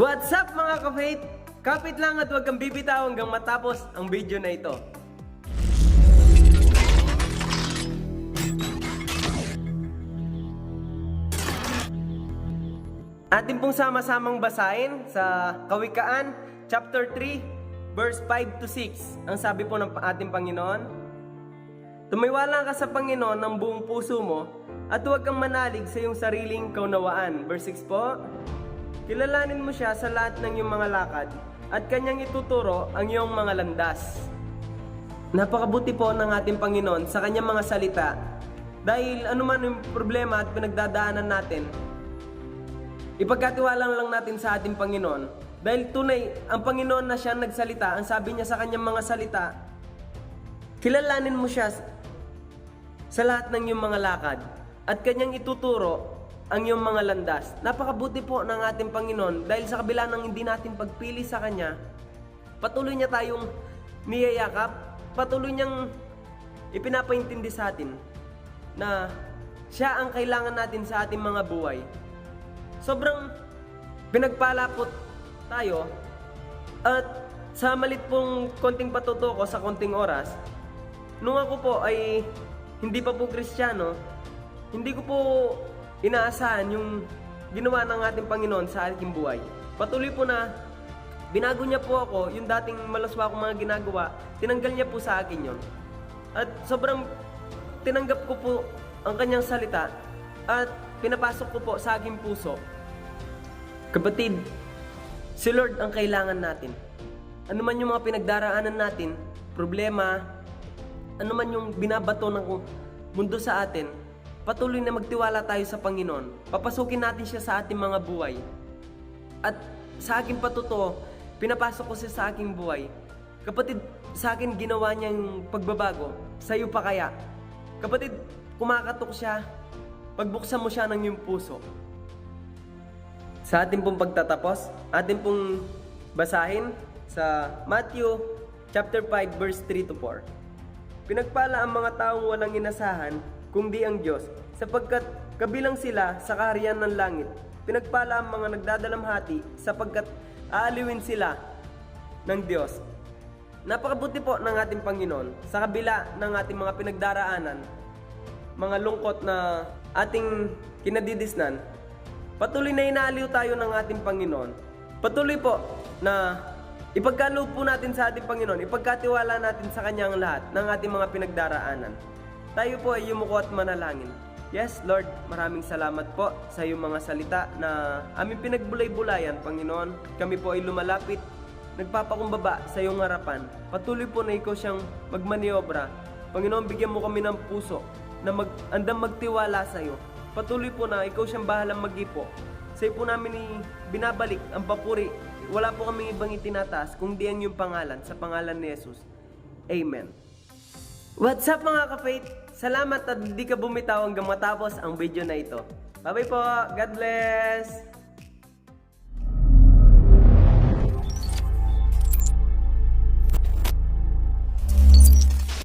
What's up mga ka-faith? Kapit lang at huwag kang bibitaw hanggang matapos ang video na ito. Atin pong sama-samang basahin sa Kawikaan, chapter 3, verse 5 to 6. Ang sabi po ng ating Panginoon, Tumiwala ka sa Panginoon ng buong puso mo at huwag kang manalig sa iyong sariling kaunawaan. Verse 6 po, Kilalanin mo siya sa lahat ng iyong mga lakad at kanyang ituturo ang iyong mga landas. Napakabuti po ng ating Panginoon sa kanyang mga salita dahil anuman yung problema at pinagdadaanan natin, ipagkatiwala lang natin sa ating Panginoon dahil tunay ang Panginoon na siya nagsalita, ang sabi niya sa kanyang mga salita, kilalanin mo siya sa lahat ng iyong mga lakad at kanyang ituturo ang iyong mga landas. Napakabuti po ng ating Panginoon dahil sa kabila ng hindi natin pagpili sa Kanya, patuloy niya tayong niyayakap, patuloy niyang ipinapaintindi sa atin na siya ang kailangan natin sa ating mga buhay. Sobrang pinagpala po tayo at sa malit pong konting patuto ko sa konting oras, nung ako po ay hindi pa po kristyano, hindi ko po inaasahan yung ginawa ng ating Panginoon sa aking buhay. Patuloy po na binago niya po ako, yung dating malaswa akong mga ginagawa, tinanggal niya po sa akin yon. At sobrang tinanggap ko po ang kanyang salita at pinapasok ko po sa aking puso. Kapatid, si Lord ang kailangan natin. Ano man yung mga pinagdaraanan natin, problema, ano man yung binabato ng mundo sa atin, patuloy na magtiwala tayo sa Panginoon. Papasukin natin siya sa ating mga buhay. At sa aking patuto, pinapasok ko siya sa aking buhay. Kapatid, sa akin ginawa niyang pagbabago. Sa iyo pa kaya? Kapatid, kumakatok siya. Pagbuksan mo siya ng iyong puso. Sa ating pong pagtatapos, ating pong basahin sa Matthew chapter 5 verse 3 to 4. Pinagpala ang mga taong walang inasahan kung di ang Diyos, sapagkat kabilang sila sa kaharian ng langit. Pinagpala ang mga nagdadalamhati sapagkat aaliwin sila ng Diyos. Napakabuti po ng ating Panginoon sa kabila ng ating mga pinagdaraanan, mga lungkot na ating kinadidisnan, patuloy na inaaliw tayo ng ating Panginoon. Patuloy po na ipagkaloob po natin sa ating Panginoon, ipagkatiwala natin sa Kanya ang lahat ng ating mga pinagdaraanan. Tayo po ay yumuko at manalangin. Yes, Lord, maraming salamat po sa iyong mga salita na aming pinagbulay-bulayan, Panginoon. Kami po ay lumalapit, nagpapakumbaba sa iyong harapan. Patuloy po na ikaw siyang magmaniobra. Panginoon, bigyan mo kami ng puso na mag, andang magtiwala sa iyo. Patuloy po na ikaw siyang bahalang magipo. Sa iyo po namin i binabalik ang papuri. Wala po kami ibang itinataas kung di ang iyong pangalan sa pangalan ni Jesus. Amen. What's up mga ka-faith? Salamat at hindi ka bumitaw hanggang matapos ang video na ito. Bye-bye po. God bless.